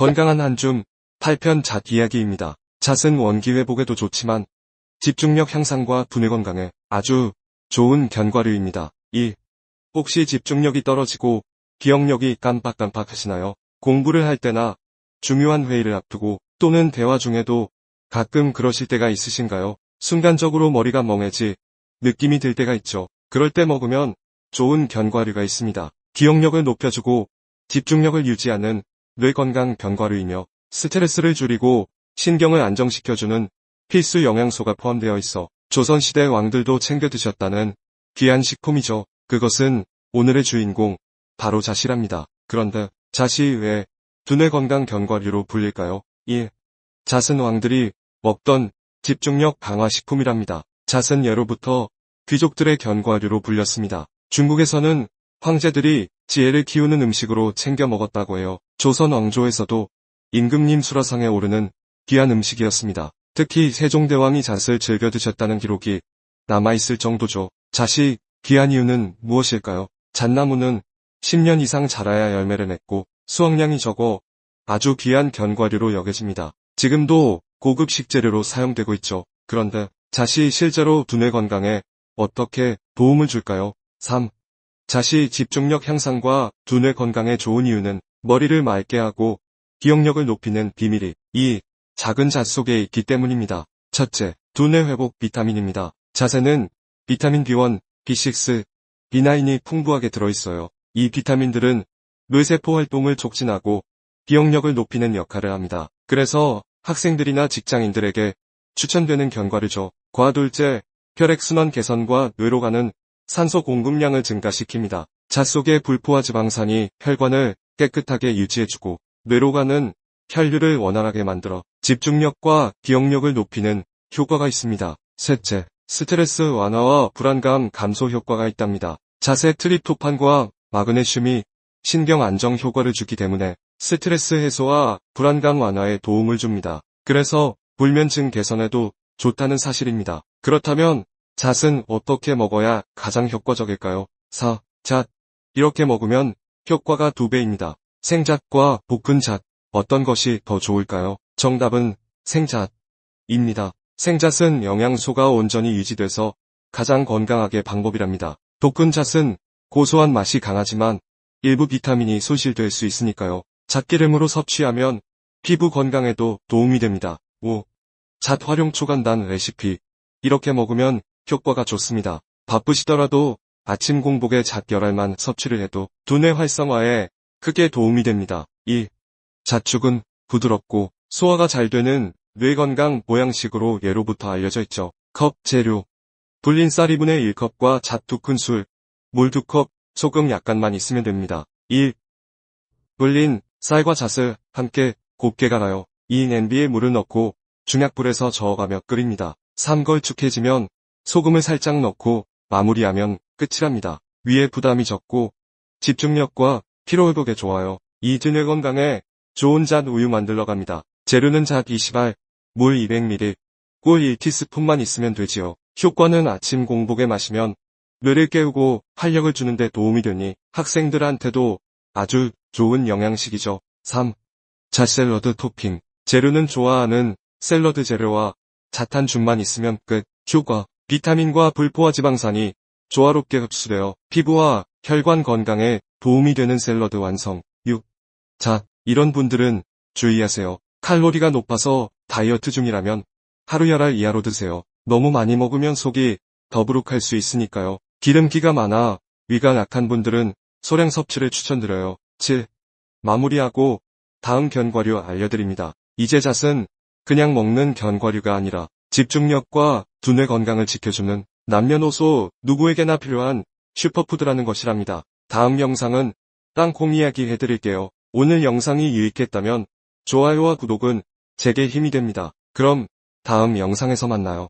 건강한 한줌 8편 잣 이야기입니다. 잣은 원기 회복에도 좋지만 집중력 향상과 두뇌 건강에 아주 좋은 견과류입니다. 2. 혹시 집중력이 떨어지고 기억력이 깜빡깜빡 하시나요? 공부를 할 때나 중요한 회의를 앞두고 또는 대화 중에도 가끔 그러실 때가 있으신가요? 순간적으로 머리가 멍해지 느낌이 들 때가 있죠. 그럴 때 먹으면 좋은 견과류가 있습니다. 기억력을 높여주고 집중력을 유지하는 뇌 건강 견과류이며 스트레스를 줄이고 신경을 안정시켜주는 필수 영양소가 포함되어 있어 조선시대 왕들도 챙겨 드셨다는 귀한 식품이죠. 그것은 오늘의 주인공 바로 잣이랍니다. 그런데 잣이 왜 두뇌 건강 견과류로 불릴까요? 1. 잣은 왕들이 먹던 집중력 강화 식품이랍니다. 잣은 예로부터 귀족들의 견과류로 불렸습니다. 중국에서는 황제들이 지혜를 키우는 음식으로 챙겨 먹었다고 해요. 조선 왕조에서도 임금님 수라상에 오르는 귀한 음식이었습니다. 특히 세종대왕이 잣을 즐겨 드셨다는 기록이 남아있을 정도죠. 잣이 귀한 이유는 무엇일까요? 잣나무는 10년 이상 자라야 열매를 맺고 수확량이 적어 아주 귀한 견과류로 여겨집니다. 지금도 고급 식재료로 사용되고 있죠. 그런데 잣이 실제로 두뇌 건강에 어떻게 도움을 줄까요? 3. 잣이 집중력 향상과 두뇌 건강에 좋은 이유는 머리를 맑게 하고 기억력을 높이는 비밀이 이 작은 잣 속에 있기 때문입니다. 첫째, 두뇌 회복 비타민입니다. 잣에는 비타민 B1, B6, B9이 풍부하게 들어있어요. 이 비타민들은 뇌세포 활동을 촉진하고 기억력을 높이는 역할을 합니다. 그래서 학생들이나 직장인들에게 추천되는 견과류죠. 과둘째, 혈액순환 개선과 뇌로 가는 산소 공급량을 증가시킵니다. 잣 속의 불포화 지방산이 혈관을 깨끗하게 유지해주고 뇌로 가는 혈류를 원활하게 만들어 집중력과 기억력을 높이는 효과가 있습니다. 셋째, 스트레스 완화와 불안감 감소 효과가 있답니다. 잣의 트립토판과 마그네슘이 신경 안정 효과를 주기 때문에 스트레스 해소와 불안감 완화에 도움을 줍니다. 그래서 불면증 개선에도 좋다는 사실입니다. 그렇다면 잣은 어떻게 먹어야 가장 효과적일까요? 4. 잣. 이렇게 먹으면 효과가 두 배입니다. 생잣과 볶은 잣. 어떤 것이 더 좋을까요? 정답은 생잣입니다. 생잣은 영양소가 온전히 유지돼서 가장 건강하게 방법이랍니다. 볶은 잣은 고소한 맛이 강하지만 일부 비타민이 소실될 수 있으니까요. 잣기름으로 섭취하면 피부 건강에도 도움이 됩니다. 5. 잣 활용 초간단 레시피. 이렇게 먹으면 효과가 좋습니다. 바쁘시더라도 아침 공복에 잣 열알만 섭취를 해도 두뇌 활성화에 크게 도움이 됩니다. 2. 잣죽은 부드럽고 소화가 잘 되는 뇌 건강 보양식으로 예로부터 알려져 있죠. 컵 재료. 불린 쌀 2분의 1컵과 잣 2큰술, 물 2컵, 소금 약간만 있으면 됩니다. 1. 불린 쌀과 잣을 함께 곱게 갈아요. 이 냄비에 물을 넣고 중약불에서 저어가며 끓입니다. 3. 걸쭉해지면 소금을 살짝 넣고 마무리하면 끝이랍니다. 위에 부담이 적고 집중력과 피로회복에 좋아요. 이 두뇌 건강에 좋은 잣 우유 만들러 갑니다. 재료는 잣 20알, 물 200ml, 꿀 1티스푼만 있으면 되지요. 효과는 아침 공복에 마시면 뇌를 깨우고 활력을 주는데 도움이 되니 학생들한테도 아주 좋은 영양식이죠. 3. 잣 샐러드 토핑. 재료는 좋아하는 샐러드 재료와 잣한 줌만 있으면 끝. 효과. 비타민과 불포화 지방산이 조화롭게 흡수되어 피부와 혈관 건강에 도움이 되는 샐러드 완성. 6. 잣. 이런 분들은 주의하세요. 칼로리가 높아서 다이어트 중이라면 하루 열알 이하로 드세요. 너무 많이 먹으면 속이 더부룩할 수 있으니까요. 기름기가 많아 위가 약한 분들은 소량 섭취를 추천드려요. 7. 마무리하고 다음 견과류 알려드립니다. 이제 잣은 그냥 먹는 견과류가 아니라 집중력과 두뇌 건강을 지켜주는 남녀노소 누구에게나 필요한 슈퍼푸드라는 것이랍니다. 다음 영상은 땅콩 이야기 해드릴게요. 오늘 영상이 유익했다면 좋아요와 구독은 제게 힘이 됩니다. 그럼 다음 영상에서 만나요.